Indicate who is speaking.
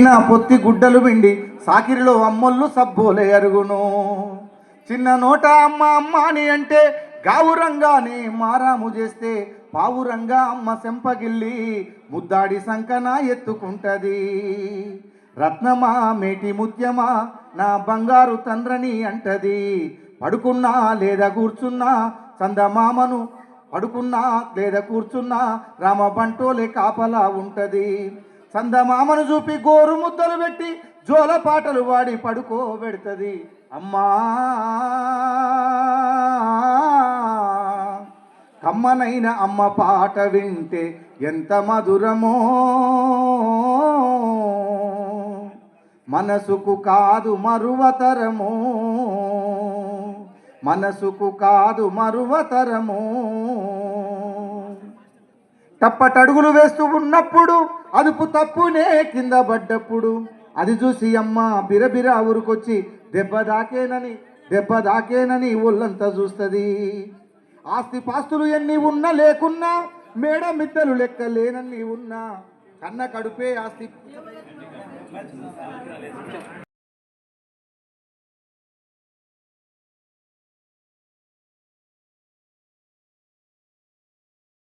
Speaker 1: పుట్టిన పొత్తి గుడ్డలు పిండి సాకిరిలో అమ్మొల్లు సబ్బోలే అరుగును. చిన్న నోట అమ్మ అమ్మ అని అంటే గావురంగాని మారాము చేస్తే పావురంగా అమ్మ సెంపగిల్లి ముద్దాడి సంకన ఎత్తుకుంటది. రత్నమా మేటి ముత్యమా నా బంగారు తండ్రని అంటది. పడుకున్నా లేదా కూర్చున్నా చందమామను పడుకున్నా లేదా కూర్చున్నా రామ బంటోలే కాపలా ఉంటది. చందమామను చూపి గోరు ముద్దలు పెట్టి జోల పాటలు వాడి పడుకోబెడుతుంది అమ్మా! కమ్మనైన అమ్మ పాట వింటే ఎంత మధురమో! మనసుకు కాదు మరువతరము! మనసుకు కాదు మరువతరము! తప్పటడుగులు వేస్తూ ఉన్నప్పుడు అదుపు తప్పునే కింద పడ్డప్పుడు. అది చూసి అమ్మ బిరబిర ఊరుకొచ్చి దెబ్బ దాకేనని దెబ్బ దాకేనని ఒళ్ళంతా చూస్తుంది. ఆస్తి పాస్తులు ఎన్ని ఉన్నా లేకున్నా మేడ మిద్దలు లెక్క లేనన్ని ఉన్నా. కన్న కడుపే ఆస్తి.